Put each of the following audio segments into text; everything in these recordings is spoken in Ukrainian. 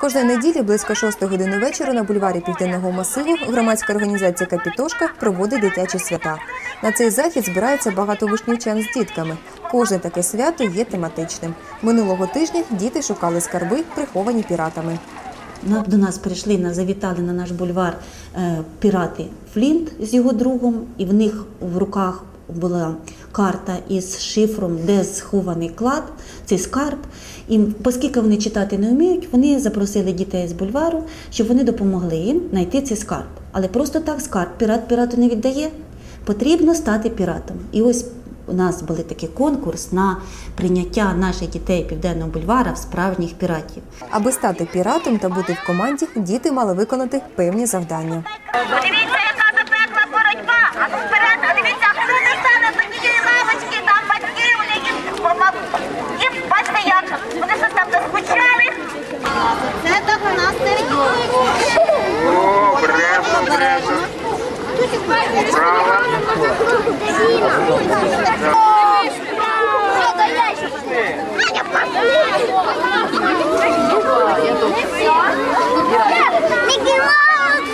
Кожної неділі близько 6 години вечора на бульварі Південного масиву громадська організація Капітошка проводить дитячі свята. На цей захід збирається багато вишнівчан з дітками. Кожне таке свято є тематичним. Минулого тижня діти шукали скарби, приховані піратами. До нас прийшли, завітали на наш бульвар е, пірати Флінт з його другом, і в них в руках була карта із шифром, де схований клад, цей скарб. І оскільки вони читати не вміють, вони запросили дітей з бульвару, щоб вони допомогли їм знайти цей скарб. Але просто так скарб пірат пірату не віддає. Потрібно стати піратом. І ось у нас був такий конкурс на прийняття наших дітей Південного бульвара в справжніх піратів. Аби стати піратом та бути в команді, діти мали виконати певні завдання. Подивіться, яка запекла боротьба. А ну вперед, а дивіться, хто не стане до тієї лавочки, там батьки у них і бачите, як вони щось там заскучали. Це так у нас Обережно, обережно. Мікі Маус!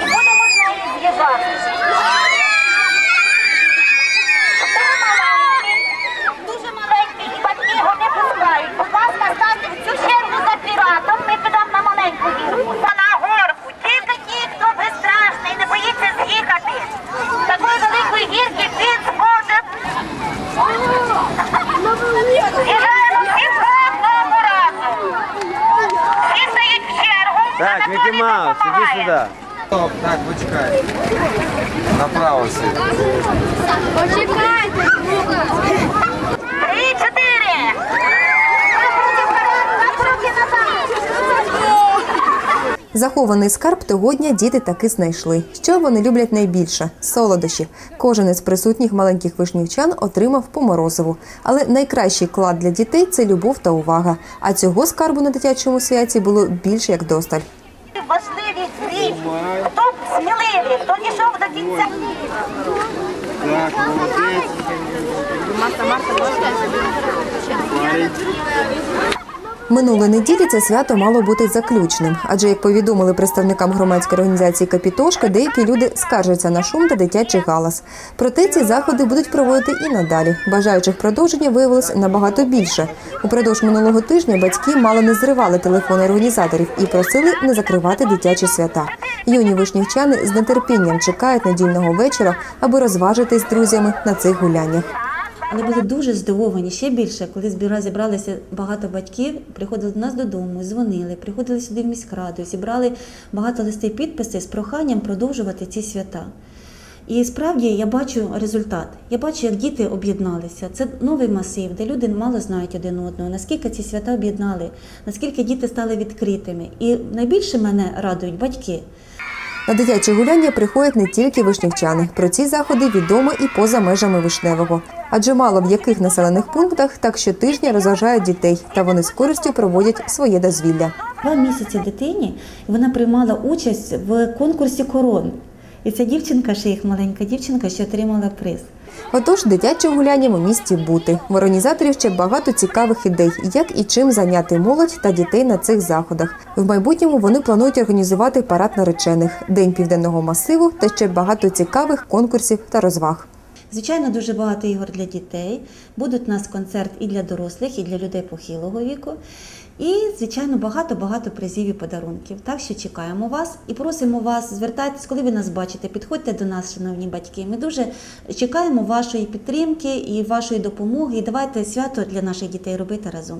І будемо з нею з'їжджати. Дуже маленький, і батьки його не пускають. Будь ласка, станьте в цю чергу за піратом, ми підемо на маленьку гірку. Та на горку. Тільки ті, хто безстрашний, не боїться з'їхати. З Такої великої гірки він зможе. З'їжджаємо всі по одному разу. Всі стоять в чергу. Так, Микки Маус, иди сюда. Стоп, так, почекай. Направо сиди. Почекайте! Три, чотири! Захований скарб того дня діти таки знайшли. Що вони люблять найбільше солодощі. Кожен із присутніх маленьких вишнівчан отримав по морозиву. Але найкращий клад для дітей це любов та увага. А цього скарбу на дитячому святі було більше як досталь. Хто сміливий, хто дійшов до кінця. Так, молодець. Минулої неділі це свято мало бути заключним, адже як повідомили представникам громадської організації Капітошка, деякі люди скаржаться на шум та дитячий галас. Проте ці заходи будуть проводити і надалі. Бажаючих продовження виявилось набагато більше. Упродовж минулого тижня батьки мало не зривали телефони організаторів і просили не закривати дитячі свята. Юні вишнівчани з нетерпінням чекають недільного вечора, аби розважитись з друзями на цих гуляннях. Але були дуже здивовані ще більше, коли зібралися багато батьків, приходили до нас додому, дзвонили, приходили сюди в міськраду, зібрали багато листей підписи з проханням продовжувати ці свята. І справді я бачу результат. Я бачу, як діти об'єдналися. Це новий масив, де люди мало знають один одного, наскільки ці свята об'єднали, наскільки діти стали відкритими. І найбільше мене радують батьки. На дитячі гуляння приходять не тільки вишнівчани. Про ці заходи відомо і поза межами вишневого. Адже мало в яких населених пунктах так щотижня розважають дітей, та вони з користю проводять своє дозвілля. Два місяці дитині вона приймала участь в конкурсі корон. І ця дівчинка, ще їх маленька дівчинка, що отримала приз. Отож, дитяче гуляння у місті бути. В організаторів ще багато цікавих ідей, як і чим зайняти молодь та дітей на цих заходах. В майбутньому вони планують організувати парад наречених, день південного масиву та ще багато цікавих конкурсів та розваг. Звичайно, дуже багато ігор для дітей. Будуть у нас концерт і для дорослих, і для людей похилого віку. І, звичайно, багато-багато призів і подарунків. Так що чекаємо вас і просимо вас, звертайтесь, коли ви нас бачите, підходьте до нас, шановні батьки. Ми дуже чекаємо вашої підтримки і вашої допомоги. І давайте свято для наших дітей робити разом.